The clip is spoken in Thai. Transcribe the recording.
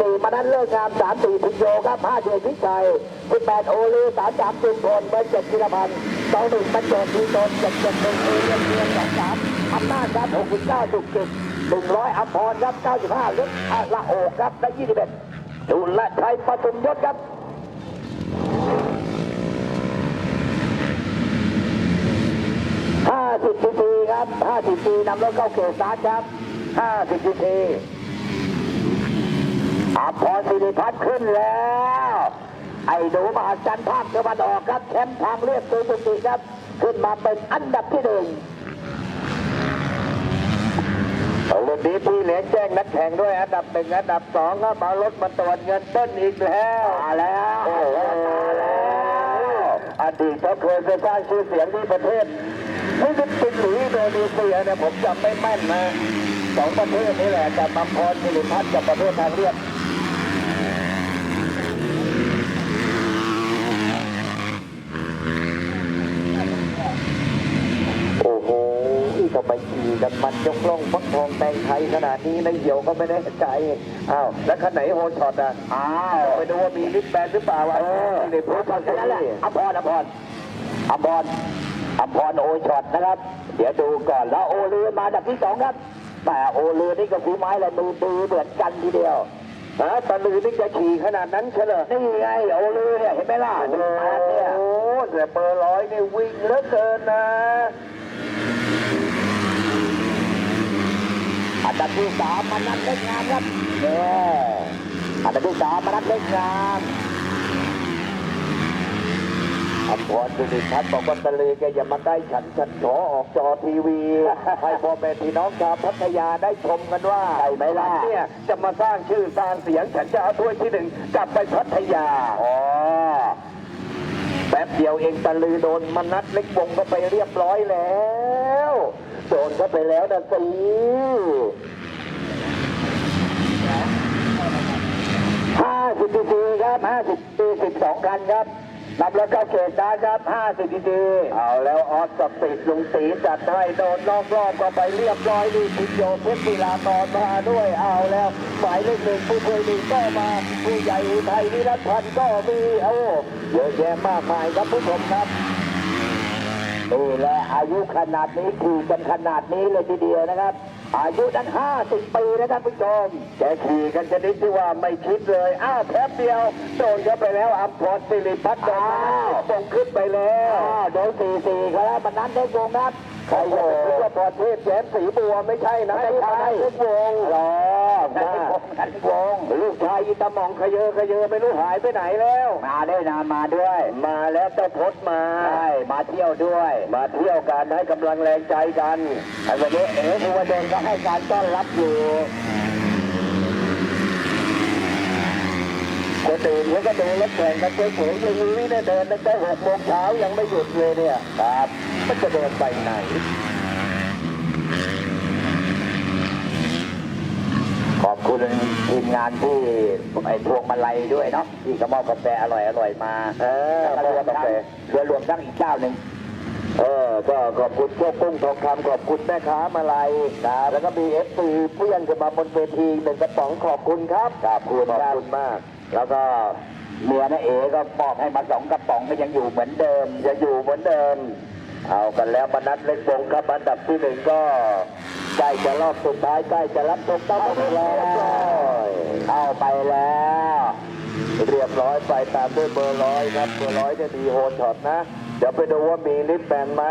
สี่มานั้นเลิกงามสามสี่พิโยครับห้าเดือนพิชัยสิบแปดโอลือสามสามจุนพลเบอร์เจ็ดธีรพันธ์สองหนึ่งบรรจบทีตนเจ็ดเจ็ดหนึ่งเอเลียนเดือนสองสามอำนาจครับหกสิบเก้าจุดเจ็ดหนึ่งร้อยอัพรครับเก้าสิบห้าลึกอะละโอกครับได้ยี่สิบเอ็ดจุลชัยปทุมยศครับห้าสิบซีซีครับห้าสิบซีนำรถเข้าเขตสารครับห้าสิบซีซี อาพรสิริพัฒน์ขึ้นแล้ว ไอ้หนูมหัศจรรย์ภาคตะวันออกครับแชมป์ทางเรียบตัวสุกิครับ ขึ้นมาเป็นอันดับที่หนึ่งรุ่นนี้พี่เหลียงแจ้งนักแข่งด้วยอันดับหนึ่งอันดับสองก็มารถมาตรวจเงินต้นอีกแล้วมาแล้วโอ้โหมาแล้วอดีตเขาเคยไปสร้างชื่อเสียงที่ประเทศฟิลิปปินส์หรืออินโดนีเซียเนี่ยผมจำไม่แม่นนะสองประเทศนี้แหละกับมัมพรสิริพัฒน์กับประเทศทางเรียบ โอ้โห ทำไมขี่กันมันยกล่องฟักทองแตงไทยขนาดนี้นะเหี่ยวก็ไม่แน่ใจอ้าวแล้วคันไหนโฮช็อตอะอ้าวไปดูว่ามีลิฟต์แบนหรือเปล่าวะเออไม่ได้พูดช็อตกันแค่นั้นแหละนี่อภรอภรอภรอภรโอช็อตนะครับ เดี๋ยวดูก่อนแล้วโอเรือมาอันดับที่สองครับแต่โอเรือนี่ก็ฝีไม้ลายมือดีเหมือนกันทีเดียวฮะตะลือนี่จะขี่ขนาดนั้นเฉลยนี่ไงโอเรือเนี่ยเห็นไหมล่ะโอ้หนึ่งแปดเนี่ยโหแต่เบอร์ร้อยนี่วิ่งเหลือเกินนะ อันดับที่สามมานัดเล็กงามครับเนี่ยอันดับที่สามมานัดเล็กงามอภรสิริพัฒน์บอกว่าตะลือแกอย่ามาได้ฉันฉันขอออกจอทีวี ให้พ่อแม่พี่น้องชาวพัทยาได้ชมกันว่าใช่ไหมล่ะฉันเนี่ยจะมาสร้างชื่อสร้างเสียงฉันจะเอาถ้วยที่หนึ่งกลับไปพัทยาอ๋อแป๊บเดียวเองตะลือโดนมนัดเล็กวงก็ไปเรียบร้อยแล้ว โดนเข้าไปแล้วนะสิ ห้าสิบซีซีครับห้าสิบซีสิบส องคันครับนำรถเข้าเขตได้ครับห้าสิบซีซีเอาแล้วออสสปีดลุงตีจัดให้โดนนอกรอบก็ไปเรียบร้อยนี่พิโยเพชรศิลาตอนมาด้วยเอาแล้วหมายเลขหนึ่งผู้ช่วยหนึ่งก็มา ผู้ใหญ่อุทัยนิรัตพันธ์ก็มีโอ้เยอะแยะมากมายครับผู้ชมครับนี่แหละอายุขนาดนี้ขี่กันขนาดนี้เลยทีเดียวนะครับ อายุนั้นห้าสิบปีนะท่านผู้ชมแกขี่กันชนิดที่ว่าไม่คิดเลย อ้าวแป๊บเดียว โดนเข้าไปแล้วอัมพรสิริพัฒน์โดนอ้าวตรงขึ้นไปแล้วอ้าวโดนสี่สี่ครับแล้วมันนั้นได้วงครับใครจะไปคิดว่าพรเทพแย้มสีบัวไม่ใช่นะไม่ใช่ทุกวงรอ นะกันวงลูกชายอีตาหมองขยเยอขยเยอไม่รู้หายไปไหนแล้ว มาด้วยนะมาด้วย มาแล้วเจ้าพดมาใช่มาเที่ยวด้วย มาเที่ยวกันให้กำลังแรงใจกันไอ้วันนี้เอ๋ภูวดลก็ให้การต้อนรับอยู่คนอื่นเขาก็ดูรถแข่งกันสวยๆอย่างนี้เนี่ยเดินตั้งแต่หกโมงเช้ายังไม่หยุดเลยเนี่ยครับมันจะเดินไปไหน ขอบคุณทีมงานที่ไอ้พวงมาลัยด้วยเนาะที่กระมอบกาแฟอร่อยอร่อยๆมาเออแล้วก็รวมกาทั้งแฟเรือรวมทั้งอีกเจ้าหนึ่งเออก็ขอบคุณพวกกุ้งทองคำขอบคุณแม่ค้ามาลัยครับแล้วก็มีเอฟซีเพื่อนขึ้นมาบนเวทีหนึ่งกระป๋องขอบคุณครับขอบคุณขอบครับคุณมาก แล้วก็เมียนะเอ๋ก็มอบให้มาสองกระป๋องก็ยังอยู่เหมือนเดิมจะอยู่เหมือนเดิม เอากันแล้วมานัดเล็กวงครับอันดับที่หนึ่งก็ใกล้จะรอบสุดท้ายใกล้จะรับชมต้องแล้วเข้าไปแล้ว เรียบร้อยไปตามด้วยเบอร์ร้อยครับเบอร์ร้อยจะดีโฮช็อตนะ เดี๋ยวไปดูว่ามีลิฟต์แบนไหม